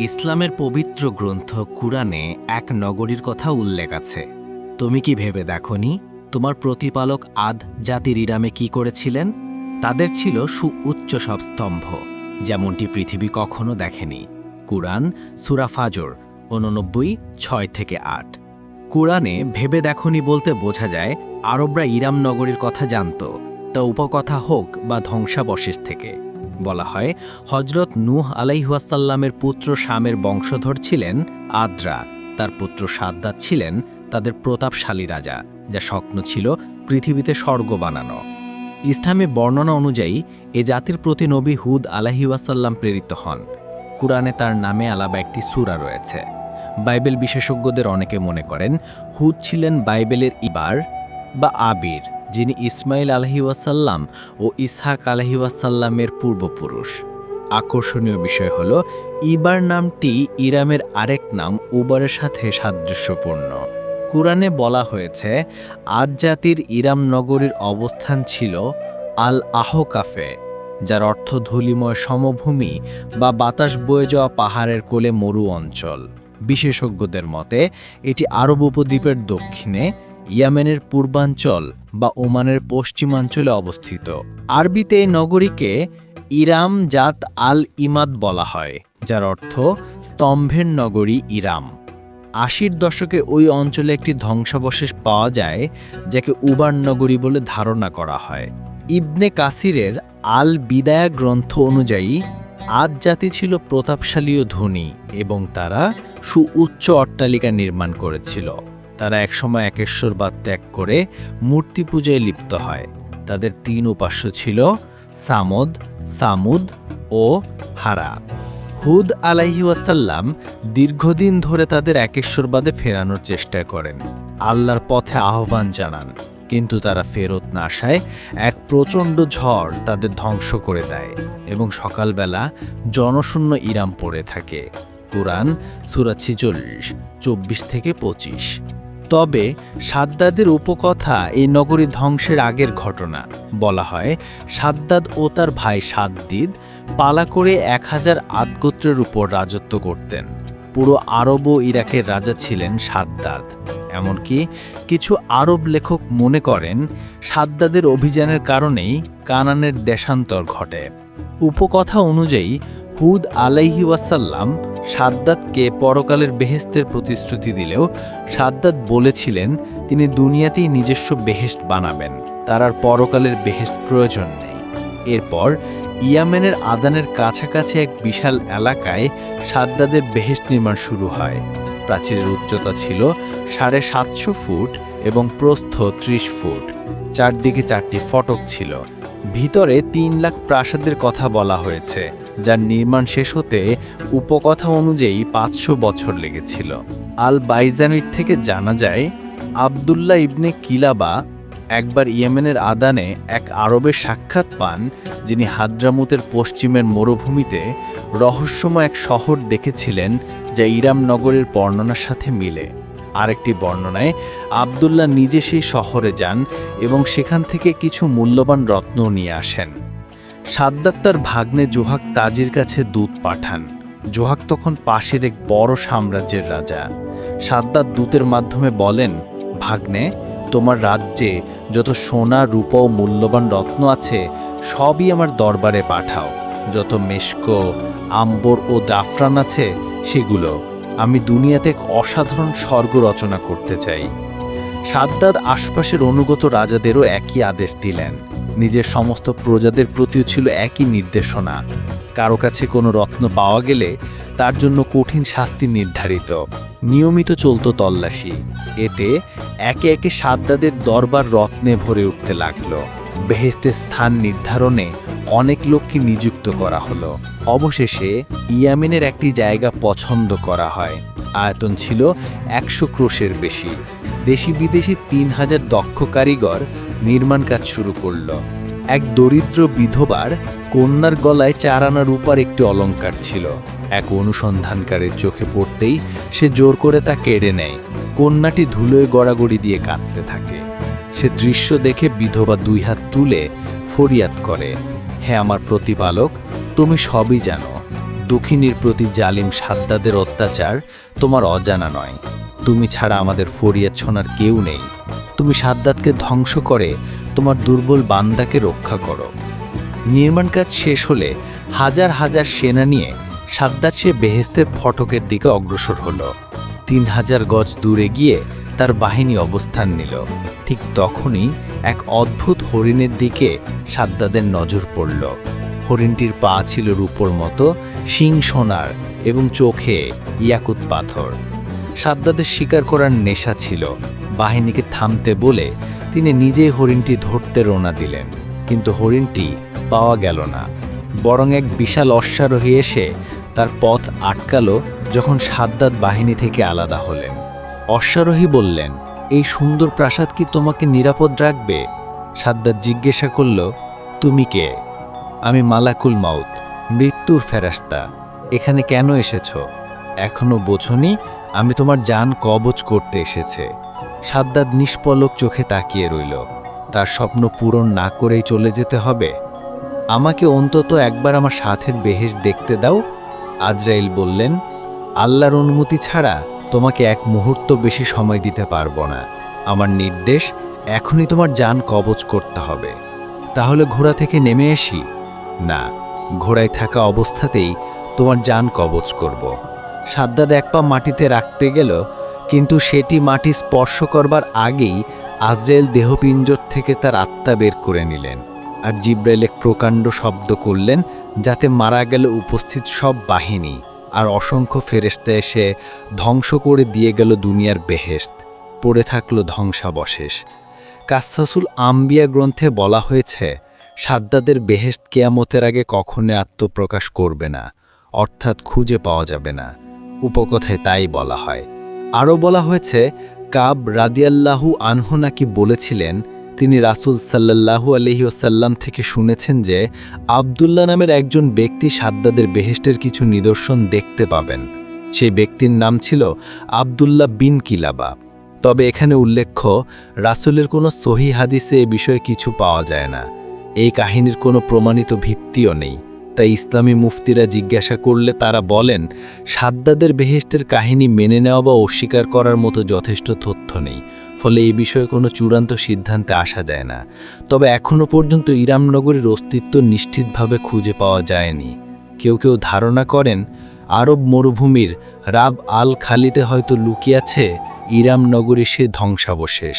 ইসলামের পবিত্র গ্রন্থ কুরআনে এক নগরীর কথা উল্লেখ আছে। তুমি কি ভেবে দেখনি তোমার প্রতিপালক আদ জাতির ইরামে কি করেছিলেন? তাদের ছিল সুউচ্চ সব স্তম্ভ, যেমনটি পৃথিবী কখনো দেখেনি। কুরআন সুরা ফাজর উননব্বই ছয় থেকে আট। কুরআনে ভেবে দেখনি বলতে বোঝা যায় আরবরা ইরাম নগরীর কথা জানত, তা উপকথা হোক বা ধ্বংসাবশেষ থেকে। বলা হয় হজরত নূহ আলাইহাসাল্লামের পুত্র শামের বংশধর ছিলেন আদ্রা। তার পুত্র সাদ্দাত ছিলেন তাদের প্রতাপশালী রাজা, যা স্বপ্ন ছিল পৃথিবীতে স্বর্গ বানানো। ইসলামে বর্ণনা অনুযায়ী, এ জাতির প্রতি নবী হুদ আলাহিউসাল্লাম প্রেরিত হন। কুরআনে তার নামে আলাদা একটি সূরা রয়েছে। বাইবেল বিশেষজ্ঞদের অনেকে মনে করেন, হুদ ছিলেন বাইবেলের ইবার বা আবির। যিনি ইসমাইল আলহি ওয়াসাল্লাম ও ইসহাক আলহি ওয়াসাল্লামের পূর্বপুরুষ। আকর্ষণীয় বিষয় হল, ইবার নামটি ইরামের আরেক নাম উবারের সাথে সাদৃশ্যপূর্ণ। কুরআনে বলা হয়েছে আজ জাতির ইরাম নগরীর অবস্থান ছিল আল আহকাফে, যার অর্থ ধূলিময় সমভূমি বা বাতাস বয়ে যাওয়া পাহাড়ের কোলে মরু অঞ্চল। বিশেষজ্ঞদের মতে, এটি আরব উপদ্বীপের দক্ষিণে ইয়ামেনের পূর্বাঞ্চল বা ওমানের পশ্চিমাঞ্চলে অবস্থিত। আরবিতে এই নগরীকে ইরাম জাত আল ইমাদ বলা হয়, যার অর্থ স্তম্ভের নগরী ইরাম। আশির দশকে ওই অঞ্চলে একটি ধ্বংসাবশেষ পাওয়া যায়, যাকে উবার নগরী বলে ধারণা করা হয়। ইবনে কাসিরের আল বিদায়া গ্রন্থ অনুযায়ী, আদ জাতি ছিল প্রতাপশালী ও ধনী এবং তারা সুউচ্চ অট্টালিকা নির্মাণ করেছিল। তারা একসময় একেশ্বরবাদ ত্যাগ করে মূর্তি পূজায় লিপ্ত হয়। তাদের তিন উপাস্য ছিল সামদ, সামুদ ও হারা। হুদ আলাইহি ওয়াসাল্লাম দীর্ঘদিন ধরে তাদের একেশ্বরবাদে ফেরানোর চেষ্টা করেন। আল্লাহর পথে আহ্বান জানান, কিন্তু তারা ফেরত না আসায় এক প্রচণ্ড ঝড় তাদের ধ্বংস করে দেয় এবং সকালবেলা জনশূন্য ইরাম পড়ে থাকে। কুরআন, সুরা ছিচল্লিশ, চব্বিশ থেকে পঁচিশ। তবে সাদ্দাদের উপকথা এই নগরী ধ্বংসের আগের ঘটনা। বলা হয়, সাদ্দাদ ও তার ভাই সাদ্দিদ পালা করে এক হাজার আদগোত্রের উপর রাজত্ব করতেন। পুরো আরব ও ইরাকের রাজা ছিলেন সাদ্দাদ। এমনকি কিছু আরব লেখক মনে করেন, সাদ্দাদের অভিযানের কারণেই কানানের দেশান্তর ঘটে। উপকথা অনুযায়ী হুদ আলাইহি ওয়াসাল্লাম সাদ্দাতকে পরকালের বেহেস্তের প্রতিশ্রুতি দিলেও সাদ্দাত বলেছিলেন, তিনি দুনিয়াতেই নিজস্ব বেহেস্ট বানাবেন, তার আর পরকালের বেহেস্ট প্রয়োজন নেই। এরপর ইয়ামেনের আদানের কাছাকাছি এক বিশাল এলাকায় সাদ্দাদের বেহেস্ট নির্মাণ শুরু হয়। প্রাচীরের উচ্চতা ছিল সাড়ে সাতশো ফুট এবং প্রস্থ ত্রিশ ফুট। চারদিকে চারটি ফটক ছিল। ভিতরে তিন লাখ প্রাসাদের কথা বলা হয়েছে। যার নির্মাণ শেষ হতে উপকথা অনুযায়ী পাঁচশো বছর লেগেছিল। আল বাইজানির থেকে জানা যায়, আবদুল্লাহ ইবনে কিলাবা একবার ইয়েমেনের আদানে এক আরবের সাক্ষাৎ পান, যিনি হাদ্রামুতের পশ্চিমের মরুভূমিতে রহস্যময় এক শহর দেখেছিলেন যা ইরাম নগরের বর্ণনার সাথে মিলে। আরেকটি বর্ণনায়, আবদুল্লাহ নিজে সেই শহরে যান এবং সেখান থেকে কিছু মূল্যবান রত্ন নিয়ে আসেন। সাদ্দাত তার ভাগ্নে জোহাক তাজির কাছে দূত পাঠান। জোহাক তখন পাশের এক বড় সাম্রাজ্যের রাজা। সাদ্দাত দূতের মাধ্যমে বলেন, ভাগ্নে, তোমার রাজ্যে যত সোনা, রূপ ও মূল্যবান রত্ন আছে, সবই আমার দরবারে পাঠাও। যত মেশকো, আম্বর ও জাফরান আছে, সেগুলো আমি দুনিয়াতে এক অসাধারণ স্বর্গ রচনা করতে চাই। সাদ্দাদ আশপাশের অনুগত রাজাদেরও একই আদেশ দিলেন। নিজের সমস্ত প্রজাদের প্রতিও ছিল একই নির্দেশনা। কারও কাছে কোনো রত্ন পাওয়া গেলে তার জন্য কঠিন শাস্তি নির্ধারিত। নিয়মিত চলত তল্লাশি। এতে একে একে সাদ্দাদের দরবার রত্নে ভরে উঠতে লাগল। বেহেস্টের স্থান নির্ধারণে অনেক লোককে নিযুক্ত করা হলো। অবশেষে ইয়ামিনের একটি জায়গা পছন্দ করা হয়। আয়তন ছিল একশো ক্রোশের বেশি। দেশি বিদেশি তিন হাজার দক্ষ কারিগর নির্মাণ কাজ শুরু করল। এক দরিদ্র বিধবার কন্যার গলায় চার আনা রূপার একটি অলংকার ছিল। এক অনুসন্ধানকারীর চোখে পড়তেই সে জোর করে তা কেড়ে নেয়। কন্যাটি ধুলোয় গড়াগড়ি দিয়ে কাঁদতে থাকে। সে দৃশ্য দেখে বিধবা দুই হাত তুলে ফরিয়াদ করে, হে আমার প্রতিপালক, তুমি সবই জানো। দক্ষিণীর প্রতি জালিম সাদ্দাদের অত্যাচার তোমার অজানা নয়। তুমি ছাড়া আমাদের ফরিয়াদ শোনার কেউ নেই। তুমি সাদ্দাতকে ধ্বংস করে তোমার দুর্বল বান্দাকে রক্ষা করো। নির্মাণ কাজ শেষ হলে হাজার হাজার সেনা নিয়ে সাদ্দাত সে বেহেস্তের ফটকের দিকে অগ্রসর হলো। তিন হাজার গজ দূরে গিয়ে তার বাহিনী অবস্থান নিল। ঠিক তখনই এক অদ্ভুত হরিণের দিকে সাদ্দাদের নজর পড়ল। হরিণটির পা ছিল রূপোর মতো, শিং সোনার এবং চোখে ইয়াকুত পাথর। সাদ্দাদের শিকার করার নেশা ছিল। বাহিনীকে থামতে বলে তিনি নিজেই হরিণটি ধরতে রওনা দিলেন। কিন্তু হরিণটি পাওয়া গেল না। বরং এক বিশাল অশ্বারোহী এসে তার পথ আটকালো যখন সাদ্দাত বাহিনী থেকে আলাদা হলেন। অশ্বারোহী বললেন, এই সুন্দর প্রাসাদ কি তোমাকে নিরাপদ রাখবে? সাদ্দাত জিজ্ঞাসা করল, তুমি কে? আমি মালাকুল মাউত, মৃত্যুর ফেরাস্তা। এখানে কেন এসেছ? এখনও বোঝনি, আমি তোমার যান কবচ করতে এসেছে। সাদ্দাত নিষ্পলক চোখে তাকিয়ে রইল। তার স্বপ্ন পূরণ না করেই চলে যেতে হবে। আমাকে অন্তত একবার আমার সাথের বেহেশ দেখতে দাও, আজরাইল বললেন। আল্লাহর অনুমতি ছাড়া তোমাকে এক মুহূর্ত বেশি সময় দিতে পারব না। আমার নির্দেশ, এখনই তোমার যান কবজ করতে হবে। তাহলে ঘোড়া থেকে নেমে আসি না, ঘোড়ায় থাকা অবস্থাতেই তোমার যান কবজ করব। সাদ্দাদ এক পা মাটিতে রাখতে গেল কিন্তু সেটি মাটি স্পর্শ করবার আগেই আজরাইল দেহপিঞ্জর থেকে তার আত্মা বের করে নিলেন আর জিব্রাইল এক প্রকাণ্ড শব্দ করলেন যাতে মারা গেল উপস্থিত সব বাহিনী আর অসংখ্য ফেরেস্তা এসে ধ্বংস করে দিয়ে গেল দুনিয়ার বেহেস্ত পড়ে থাকল ধ্বংসাবশেষ। কাসাসুল আম্বিয়া গ্রন্থে বলা হয়েছে, সাদ্দাদের বেহেস্ত কেয়ামতের আগে কখনো আত্মপ্রকাশ করবে না, অর্থাৎ খুঁজে পাওয়া যাবে না। উপকথায় তাই বলা হয়। আরও বলা হয়েছে, কাব রাদিয়াল্লাহু আনহু নাকি বলেছিলেন, তিনি রাসূল সাল্লাল্লাহু আলহি ওসাল্লাম থেকে শুনেছেন যে, আবদুল্লাহ নামের একজন ব্যক্তি সাদ্দাদের বেহেস্টের কিছু নিদর্শন দেখতে পাবেন। সেই ব্যক্তির নাম ছিল আবদুল্লাহ বিন কিলাবা। তবে এখানে উল্লেখ্য, রাসূলের কোনো সহি হাদিসে এ বিষয়ে কিছু পাওয়া যায় না। এই কাহিনীর কোনো প্রমাণিত ভিত্তিও নেই। তাই ইসলামী মুফতিরা জিজ্ঞাসা করলে তারা বলেন, সাদ্দাদের বেহেস্টের কাহিনী মেনে নেওয়া বা অস্বীকার করার মতো যথেষ্ট তথ্য নেই, ফলে এই বিষয়ে কোনো চূড়ান্ত সিদ্ধান্তে আসা যায় না। তবে এখনও পর্যন্ত ইরামনগরীর অস্তিত্ব নিশ্চিতভাবে খুঁজে পাওয়া যায়নি। কেউ কেউ ধারণা করেন, আরব মরুভূমির রাব আল খালিতে হয়তো লুকিয়াছে ইরামনগরী সে ধ্বংসাবশেষ।